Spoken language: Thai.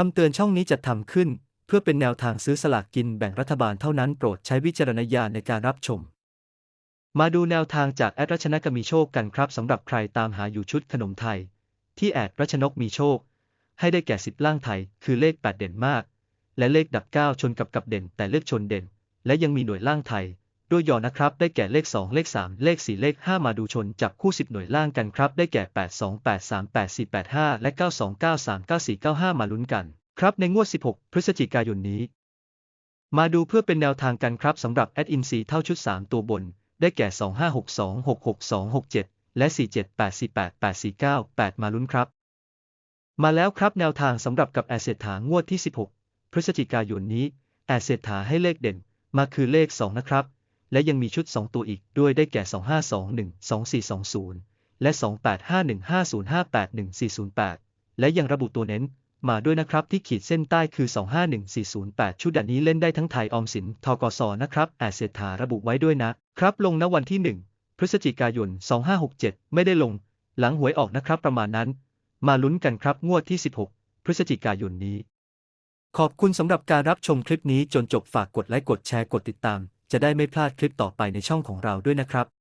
คำเตือนช่องนี้จัดทำขึ้น เพื่อเป็นแนวทางซื้อสลากกินแบ่งรัฐบาลเท่านั้นโปรดใช้วิจารณญาณในการรับชม มาดูแนวทางจากแอดรัชนกมีโชคกันครับสำหรับใครตามหาอยู่ชุดขนมไทย ที่แอดรัชนกมีโชค ให้ได้แก่สิบล่างไทย คือเลข 8 เด่นมาก และเลขดับ 9 ชนกับกับเด่น แต่เลือกชนเด่น และยังมีหน่วยล่างไทย ด้วยยอนะครับ ได้แก่เลข 2 เลข 3 เลข 4 เลข 5 มาดูชนจับคู่ 10 หน่วยล่างกันครับ ได้แก่ 8 2 8 3 8 4 8 5 และ 9 2 9 3 9 4 9 5 มาลุ้นกัน ครับในงวด 16 พฤศจิกายนนี้ มาดูเพื่อเป็นแนวทางกันครับสำหรับแอดอินซีเท่าชุด 3 ตัวบน ได้แก่ 2562 662 67 และ 47 848 849 8 มาลุ้นครับ มาแล้วครับแนวทางสำหรับกับแอดเศรษฐางวดที่ 16 พฤศจิกายนนี้แอดเศรษฐาให้เลขเด่น มาคือเลข 2 นะครับ และยังมีชุด 2 ตัวอีกด้วยได้แก่ 2521 2420 และ 285150581408 และยังระบุตัวเน้นมาด้วยนะครับที่ขีดเส้นใต้คือ 251408 ชุดอันนี้เล่นได้ทั้งไทยออมสินทกสนะครับแอดเศรษฐาระบุไว้ด้วยนะครับ ลงณวันที่ 1 พฤศจิกายน 2567 ไม่ได้ลง หลังหวยออกนะครับประมาณนั้น มาลุ้นกันครับงวดที่ 16 พฤศจิกายนนี้ ขอบคุณสำหรับการรับชมคลิปนี้จนจบฝากกดไลค์กดแชร์กดติดตาม จะได้ไม่พลาดคลิปต่อไปในช่องของเราด้วยนะครับ